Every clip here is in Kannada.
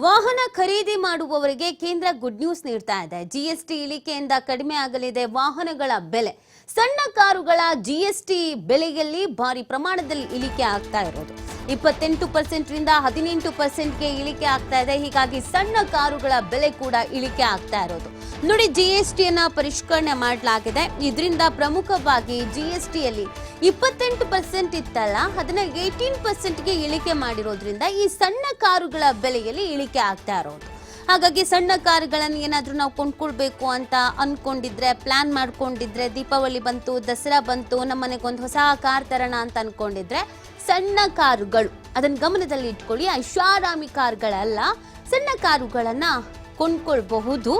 ವಾಹನ ಖರೀದಿ ಮಾಡುವವರಿಗೆ ಕೇಂದ್ರ ಗುಡ್ ನ್ಯೂಸ್ ನೀಡ್ತಾ ಇದೆ. ಜಿಎಸ್ಟಿ ಇಳಿಕೆಯಿಂದ ಕಡಿಮೆ ಆಗಲಿದೆ ವಾಹನಗಳ ಬೆಲೆ. ಸಣ್ಣ ಕಾರುಗಳ ಜಿಎಸ್ಟಿ ಬೆಲೆಯಲ್ಲಿ ಭಾರಿ ಪ್ರಮಾಣದಲ್ಲಿ ಇಳಿಕೆ ಆಗ್ತಾ ಇರೋದು. ಇಪ್ಪತ್ತೆಂಟು ಪರ್ಸೆಂಟ್ ರಿಂದ ಹದಿನೆಂಟು ಪರ್ಸೆಂಟ್ಗೆ ಇಳಿಕೆ ಆಗ್ತಾ ಇದೆ. ಹೀಗಾಗಿ ಸಣ್ಣ ಕಾರುಗಳ ಬೆಲೆ ಕೂಡ ಇಳಿಕೆ ಆಗ್ತಾ ಇರೋದು. ನೋಡಿ ಜಿ ಎಸ್ ಟಿಯನ್ನು ಪರಿಷ್ಕರಣೆ ಮಾಡಲಾಗಿದೆ. ಇದರಿಂದ ಪ್ರಮುಖವಾಗಿ ಜಿ ಎಸ್ ಟಿಯಲ್ಲಿ ಇಪ್ಪತ್ತೆಂಟು ಪರ್ಸೆಂಟ್ ಇತ್ತಲ್ಲ, ಅದನ್ನ ಏಯ್ಟೀನ್ ಪರ್ಸೆಂಟ್ಗೆ ಇಳಿಕೆ ಮಾಡಿರೋದ್ರಿಂದ ಈ ಸಣ್ಣ ಕಾರುಗಳ ಬೆಲೆಯಲ್ಲಿ ಇಳಿಕೆ ಆಗ್ತಾ ಇರೋದು. ಹಾಗಾಗಿ ಸಣ್ಣ ಕಾರುಗಳನ್ನು ಏನಾದರೂ ನಾವು ಕೊಂಡ್ಕೊಳ್ಬೇಕು ಅಂತ ಅಂದ್ಕೊಂಡಿದ್ರೆ ಪ್ಲ್ಯಾನ್ ಮಾಡ್ಕೊಂಡಿದ್ರೆ, ದೀಪಾವಳಿ ಬಂತು, ದಸರಾ ಬಂತು, ನಮ್ಮ ಮನೆಗೊಂದು ಹೊಸ ಕಾರ್ ತರೋಣ ಅಂತ ಅಂದ್ಕೊಂಡಿದ್ರೆ ಸಣ್ಣ ಕಾರುಗಳು, ಅದನ್ನು ಗಮನದಲ್ಲಿ ಇಟ್ಕೊಳ್ಳಿ ಐಷಾರಾಮಿ ಕಾರ್ಗಳಲ್ಲ, ಸಣ್ಣ ಕಾರುಗಳನ್ನು ಕೊಂಡ್ಕೊಳ್ಬಹುದು.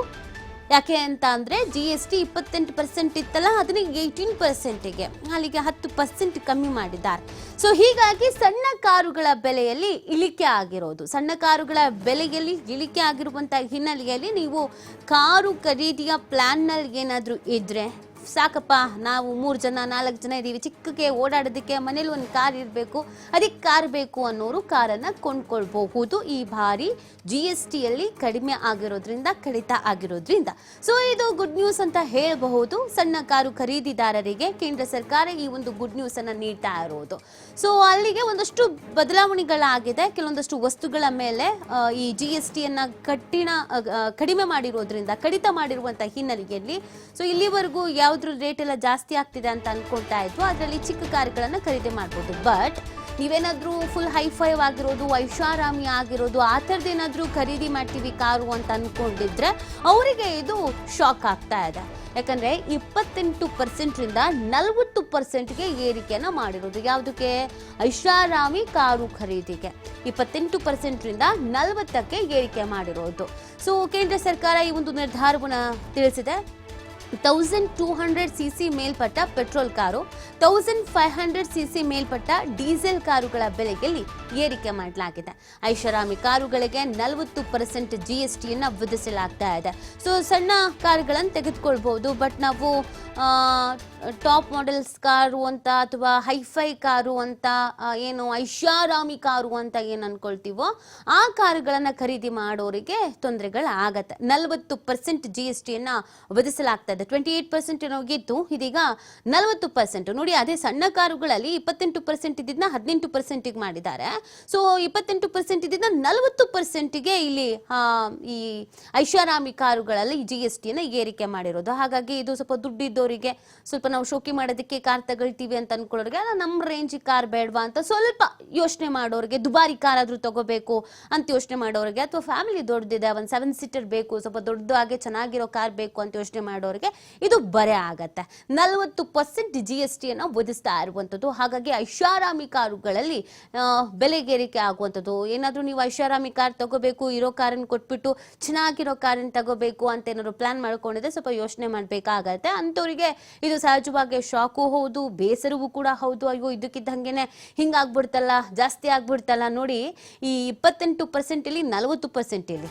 ಯಾಕೆ ಅಂತ ಅಂದರೆ ಜಿ ಎಸ್ ಟಿ ಇಪ್ಪತ್ತೆಂಟು ಪರ್ಸೆಂಟ್ ಇತ್ತಲ್ಲ, ಅದನ್ನ ಏಯ್ಟೀನ್ ಪರ್ಸೆಂಟಿಗೆ ಅಲ್ಲಿಗೆ ಹತ್ತು ಪರ್ಸೆಂಟ್ ಕಮ್ಮಿ ಮಾಡಿದ್ದಾರೆ. ಸೊ ಹೀಗಾಗಿ ಸಣ್ಣ ಕಾರುಗಳ ಬೆಲೆಯಲ್ಲಿ ಇಳಿಕೆ ಆಗಿರೋದು. ಸಣ್ಣ ಕಾರುಗಳ ಬೆಲೆಯಲ್ಲಿ ಇಳಿಕೆ ಆಗಿರುವಂಥ ಹಿನ್ನೆಲೆಯಲ್ಲಿ ನೀವು ಕಾರು ಖರೀದಿಯ ಪ್ಲ್ಯಾನ್ನಲ್ಲಿ ಏನಾದರೂ ಇದ್ರೆ ಸಾಕಪ್ಪ, ನಾವು ಮೂರು ಜನ, ನಾಲ್ಕು ಜನ ಇದ್ದೀವಿ ಚಿಕ್ಕಕ್ಕೆ ಓಡಾಡೋದಕ್ಕೆ ಮನೇಲಿ ಒಂದು ಕಾರ್ ಇರಬೇಕು. ಅದಕ್ಕೆ ಕಾರ್ ಬೇಕು ಅನ್ನೋರು ಕಾರನ್ನು ಕೊಂಡ್ಕೊಳ್ಬಹುದು. ಈ ಬಾರಿ ಜಿ ಎಸ್ ಟಿಯಲ್ಲಿ ಕಡಿಮೆ ಆಗಿರೋದ್ರಿಂದ, ಕಡಿತ ಆಗಿರೋದ್ರಿಂದ. ಸೊ ಇದು ಗುಡ್ ನ್ಯೂಸ್ ಅಂತ ಹೇಳಬಹುದು. ಸಣ್ಣ ಕಾರು ಖರೀದಿದಾರರಿಗೆ ಕೇಂದ್ರ ಸರ್ಕಾರ ಈ ಒಂದು ಗುಡ್ ನ್ಯೂಸ್ ಅನ್ನ ನೀಡ್ತಾ ಇರೋದು. ಸೊ ಅಲ್ಲಿಗೆ ಒಂದಷ್ಟು ಬದಲಾವಣೆಗಳಾಗಿದೆ. ಕೆಲವೊಂದಷ್ಟು ವಸ್ತುಗಳ ಮೇಲೆ ಈ ಜಿ ಎಸ್ ಟಿಯನ್ನ ಕಠಿಣ ಕಡಿಮೆ ಮಾಡಿರೋದ್ರಿಂದ, ಕಡಿತ ಮಾಡಿರುವಂತಹ ಹಿನ್ನೆಲೆಯಲ್ಲಿ ಸೊ ಇಲ್ಲಿವರೆಗೂ ಯಾವ್ದ್ರ ರೇಟ್ ಎಲ್ಲ ಜಾಸ್ತಿ ಆಗ್ತಿದೆ ಅಂತ ಅನ್ಕೊಳ್ತಾ ಇದ್ವು. ಅದರಲ್ಲಿ ಚಿಕ್ಕ ಕಾರುಗಳನ್ನು ಖರೀದಿ ಮಾಡ್ಬೋದು. ಬಟ್ ನೀವೇನಾದ್ರೂ ಫುಲ್ ಹೈಫೈವ್ ಆಗಿರೋದು, ಐಷಾರಾಮಿ ಆಗಿರೋದು, ಆ ಥರದ್ದೇನಾದರೂ ಖರೀದಿ ಮಾಡ್ತೀವಿ ಕಾರು ಅಂತ ಅಂದ್ಕೊಂಡಿದ್ರೆ ಅವರಿಗೆ ಇದು ಶಾಕ್ ಆಗ್ತಾ ಇದೆ. ಯಾಕಂದ್ರೆ ಇಪ್ಪತ್ತೆಂಟು ಪರ್ಸೆಂಟ್ರಿಂದ ನಲವತ್ತು ಪರ್ಸೆಂಟ್ಗೆ ಏರಿಕೆಯನ್ನ ಮಾಡಿರೋದು. ಯಾವುದಕ್ಕೆ? ಐಷಾರಾಮಿ ಕಾರು ಖರೀದಿಗೆ. ಇಪ್ಪತ್ತೆಂಟು ಪರ್ಸೆಂಟ್ರಿಂದ ನಲವತ್ತಕ್ಕೆ ಏರಿಕೆ ಮಾಡಿರೋದು. ಸೊ ಕೇಂದ್ರ ಸರ್ಕಾರ ಈ ಒಂದು ನಿರ್ಧಾರವನ್ನು ತಿಳಿಸಿದೆ? Thousand two hundred C C ಮೇಲ್ಪಟ್ಟ petrol car thousand five hundred C C ಮೇಲ್ಪಟ್ಟ ಡೀಸೆಲ್ ಕಾರುಗಳ ಬೆಲೆಯಲ್ಲಿ ಏರಿಕೆ ಮಾಡಲಾಗಿದೆ. ಐಷಾರಾಮಿ ಕಾರುಗಳಿಗೆ ನಲವತ್ತು ಪರ್ಸೆಂಟ್ ಜಿ ಎಸ್ ಟಿಯನ್ನು ವಿಧಿಸಲಾಗ್ತಾ ಇದೆ. ಸೊ ಸಣ್ಣ ಕಾರುಗಳನ್ನು ತೆಗೆದುಕೊಳ್ಬಹುದು ಬಟ್ ನಾವು ಟಾಪ್ ಮಾಡೆಲ್ಸ್ ಕಾರು ಅಂತ ಅಥವಾ ಹೈಫೈ ಕಾರು ಅಂತ ಏನು ಐಷಾರಾಮಿ ಕಾರು ಅಂತ ಏನು ಅನ್ಕೊಳ್ತೀವೋ ಆ ಕಾರುಗಳನ್ನು ಖರೀದಿ ಮಾಡೋರಿಗೆ ತೊಂದರೆಗಳಾಗತ್ತೆ. ನಲವತ್ತು ಪರ್ಸೆಂಟ್ ಜಿ ಎಸ್ ಟಿಯನ್ನು ಇದೆ. ಟ್ವೆಂಟಿ ಏಟ್ ಪರ್ಸೆಂಟ್ ಏನೋಗಿತ್ತು ಇದೀಗ ನಲವತ್ತು ಪರ್ಸೆಂಟ್. ನೋಡಿ, ಅದೇ ಸಣ್ಣ ಕಾರುಗಳಲ್ಲಿ ಇಪ್ಪತ್ತೆಂಟು ಪರ್ಸೆಂಟ್ ಇದ್ದಿದ್ದನ್ನ ಹದಿನೆಂಟು ಪರ್ಸೆಂಟಿಗೆ ಮಾಡಿದ್ದಾರೆ. ಸೊ ಇಪ್ಪತ್ತೆಂಟು ಪರ್ಸೆಂಟ್ ಇದ್ದಿದ್ದ ನಲವತ್ತು ಪರ್ಸೆಂಟಿಗೆ ಇಲ್ಲಿ ಈ ಐಷಾರಾಮಿ ಕಾರುಗಳಲ್ಲಿ ಜಿ ಎಸ್ ಟಿಯನ್ನು ಏರಿಕೆ ಮಾಡಿರೋದು. ಹಾಗಾಗಿ ಇದು ಸ್ವಲ್ಪ ದುಡ್ಡಿದ್ದವರಿಗೆ ಸ್ವಲ್ಪ ನಾವು ಶೋಕಿ ಮಾಡೋದಕ್ಕೆ ಕಾರ್ ತಗೊಳ್ತೀವಿ ಅಂತ ಅನ್ಕೊಳ್ಳೋರಿಗೆ ನಮ್ಮ ರೇಂಜ್ ಕಾರ್ ಬೇಡವಾ ಅಂತ ಸ್ವಲ್ಪ ಯೋಚನೆ ಮಾಡೋರಿಗೆ, ದುಬಾರಿ ಕಾರ್ ಆದರೂ ತಗೋಬೇಕು ಅಂತ ಯೋಚನೆ ಮಾಡೋರಿಗೆ, ಅಥವಾ ಫ್ಯಾಮಿಲಿ ದೊಡ್ಡದಿದೆ ಒಂದು ಸೆವೆನ್ ಸೀಟರ್ ಬೇಕು, ಸ್ವಲ್ಪ ದೊಡ್ಡದಾಗೆ ಚೆನ್ನಾಗಿರೋ ಕಾರ್ ಬೇಕು ಅಂತ ಯೋಚನೆ ಮಾಡೋರಿಗೆ ಇದು ಬರೆ ಆಗತ್ತೆ. ನಲವತ್ತು ಪರ್ಸೆಂಟ್ ಜಿ ಎಸ್ ಟಿಯನ್ನು ಬೋಧಿಸ್ತಾ ಇರುವಂಥದ್ದು. ಹಾಗಾಗಿ ಐಷಾರಾಮಿ ಕಾರುಗಳಲ್ಲಿ ಬೆಲೆಗೇರಿಕೆ ಆಗುವಂಥದ್ದು. ಏನಾದರೂ ನೀವು ಐಷಾರಾಮಿ ಕಾರ್ ತಗೋಬೇಕು, ಇರೋ ಕಾರನ್ನು ಕೊಟ್ಬಿಟ್ಟು ಚೆನ್ನಾಗಿರೋ ಕಾರನ್ನು ತಗೋಬೇಕು ಅಂತ ಏನಾದ್ರು ಪ್ಲಾನ್ ಮಾಡ್ಕೊಂಡಿದ್ರೆ ಸ್ವಲ್ಪ ಯೋಚನೆ ಮಾಡಬೇಕಾಗತ್ತೆ. ಅಂಥವರಿಗೆ ಇದು ಸಹಜವಾಗಿ ಶಾಕು ಹೌದು, ಬೇಸರವೂ ಕೂಡ ಹೌದು. ಅಯ್ಯೋ ಇದಕ್ಕಿದ್ದಂಗೆನೆ ಹಿಂಗಾಗ್ಬಿಡ್ತಲ್ಲ, ಜಾಸ್ತಿ ಆಗ್ಬಿಡ್ತಲ್ಲ ನೋಡಿ ಈ ಇಪ್ಪತ್ತೆಂಟು ಪರ್ಸೆಂಟ್ ಇಲ್ಲಿ ನಲವತ್ತು ಪರ್ಸೆಂಟ್ ಇಲ್ಲಿ